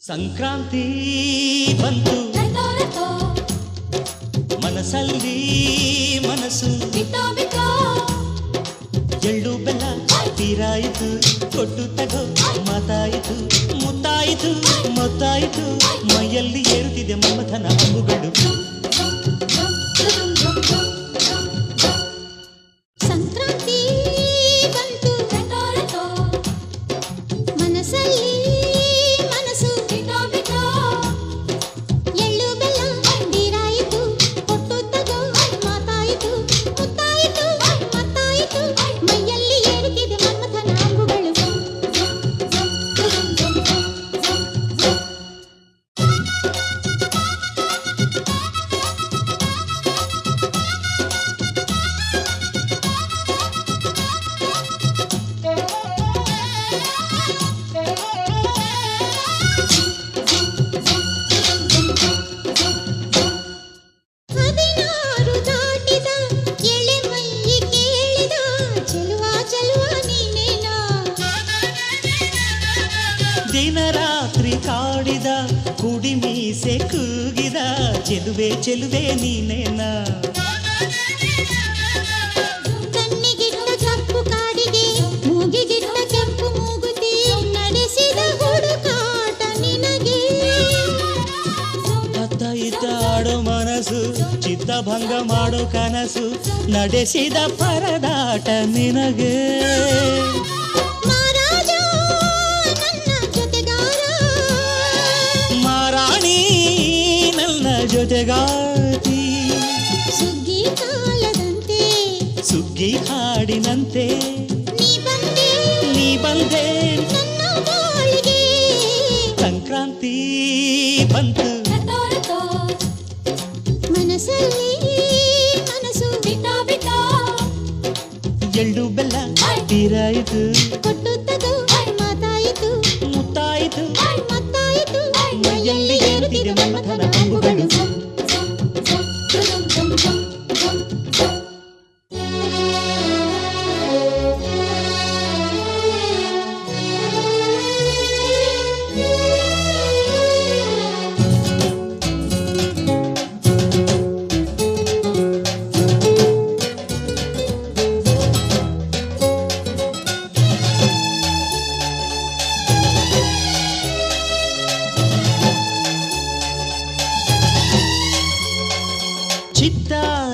సంక్రాంతి బంధు ಮನಸ್ಸು. ಬಿಟ್ಟೋ ಬಿಟ್ಟೋ. ಎಳ್ಳು ಬೆಲ್ಲ ತೀರಾಯಿತು ಕೊಟ್ಟು ತಗೋ ಮಾತಾಯಿತು ಮುತ್ತಾಯಿತು ಮತ್ತಾಯಿತು ಮೈಯಲ್ಲಿ ಏರುತ್ತಿದೆ ಮಮತನ ಹಬ್ಬುಗಳು ದಿನ ರಾತ್ರಿ ಕಾಡಿದ ಕುಡಿ ಮೀಸೆ ಕೂಗಿದ ಚೆಲುವೆ ಚೆಲುವೆ ನೀನೇನ ಕಣ್ಣಿಗಿಟ್ಟ ಕಪ್ಪು ಕಾಡಿಗೆ ಮೂಗಿಗಿಟ್ಟ ಕೆಂಪು ಮೂಗುತಿ ನಡೆಸಿದ ಹುಡುಕಾಟ ನಿನಗೆ ಅತ್ತ ಇತ್ತ ಆಡೋ ಮನಸ್ಸು ಚಿತ್ತಭಂಗ ಮಾಡೋ ಕನಸು ನಡೆಸಿದ ಪರದಾಟ ನಿನಗೆ ಜೊತೆಗಾತಿ ಸುಗ್ಗಿ ಕಾಲದಂತೆ ಸುಗ್ಗಿ ಹಾಡಿನಂತೆ ನೀ ಬಂದೆ. ಸಂಕ್ರಾಂತಿ ಬಂತು. ಮನಸ್ಸಲ್ಲಿ ಮನಸ್ಸು ಬಿಟ್ಟೋ ಬಿಟ್ಟೋ. ಎಳ್ಳು ಬೆಲ್ಲ ತೀರಾಯಿತು. ಕೊಟ್ಟು ತಗೋ ಮಾತಾಯಿತು. ಮುತ್ತಾಯಿತು. ಮತ್ತಾಯಿತು ಮೈಯಲ್ಲಿ ಏರುತ್ತಿದೆ ಮನ್ಮಥನ. Chitta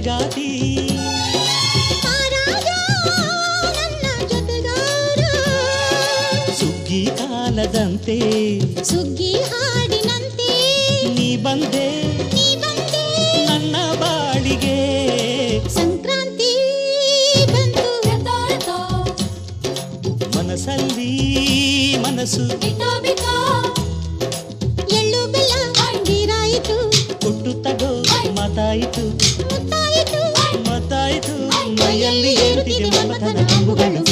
ನನ್ನ ಜೊತೆಗಾತಿ ಮಹಾರಾಜ ನನ್ನ ಜೊತೆಗಾರ ಸುಗ್ಗಿ ಕಾಲದಂತೆ ಸುಗ್ಗಿ ಹಾಡಿನಂತೆ ನೀ ಬಂದೆ ನೀ ಬಂದೆ ನನ್ನ ಬಾಳಿಗೆ ಸಂಕ್ರಾಂತಿ ಬಂತು ರಟೋ ರಟೋ ಮನಸ್ಸಲ್ಲಿ ಮನಸ್ಸು ಬಿಟ್ಟೋ రంగు గణం